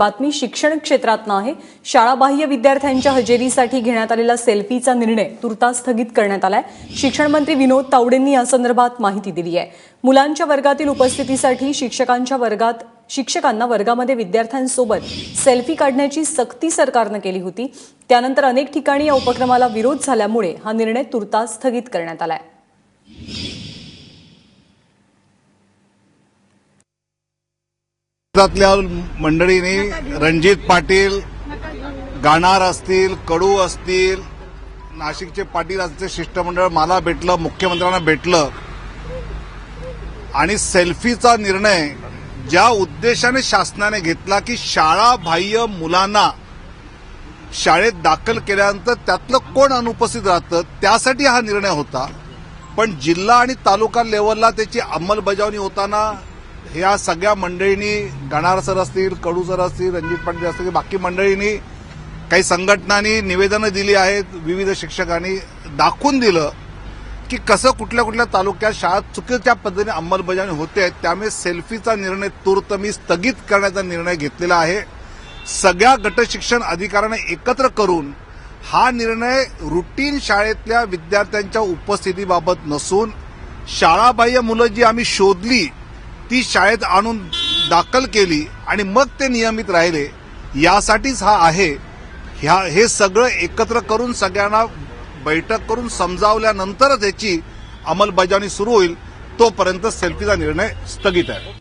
बातमी शिक्षण क्षेत्रातनं आहे. शाळाबाह्य विद्यार्थ्यांच्या हजेरीसाठी घेण्यात आलेला सेल्फीचा निर्णय तुर्तास स्थगित करण्यात आलाय. शिक्षण मंत्री विनोद तावडेंनी या संदर्भात माहिती दिली आहे. मुलांच्या वर्गातील उपस्थितीसाठी शिक्षकांच्या वर्गात शिक्षकांना वर्गामध्ये विद्यार्थ्यांसोबत सेल्फी काढण्याची सक्ती सरकारनं केली होती. त्यानंतर अनेक ठिकाणी या उपक्रमाला विरोध झाल्यामुळे हा निर्णय तुर्तास स्थगित करण्यात आलाय. राज्यातल्या मंडळींनी रणजित पाटील गाणार असतील कडू असतील नाशिकचे पाटील असते शिष्टमंडळ मला भेटलं मुख्यमंत्र्यांना भेटलं. आणि सेल्फीचा निर्णय ज्या उद्देशाने शासनाने घेतला की शाळा बाह्य मुलांना शाळेत दाखल केल्यानंतर त्यातलं कोण अनुपस्थित राहतं त्यासाठी हा निर्णय होता. पण जिल्हा आणि तालुका लेवलला त्याची अंमलबजावणी होताना ह्या सगळ्या मंडळींनी गणार सर असतील कडू सर असतील रणजित पाटील असतील बाकी मंडळींनी काही संघटनांनी निवेदनं दिली आहेत विविध शिक्षकांनी दाखवून दिलं की कसं कुठल्या कुठल्या तालुक्यात शाळा चुकीच्या पद्धतीने अंमलबजावणी होते त्यामुळे सेल्फीचा निर्णय तूर्त मी स्थगित करण्याचा निर्णय घेतलेला आहे. सगळ्या गटशिक्षण अधिकाऱ्यांना एकत्र करून हा निर्णय रुटीन शाळेतल्या विद्यार्थ्यांच्या उपस्थितीबाबत नसून शाळाबाह्य मुलं जी आम्ही शोधली ती शाळेत आणून दाखल केली आणि मग ते नियमित राहिले यासाठीच हा आहे. ह्या हे सगळं एकत्र करून सगळ्यांना बैठक करून समजावल्यानंतरच याची अंमलबजावणी सुरू होईल तोपर्यंत सेल्फीचा निर्णय स्थगित आहे.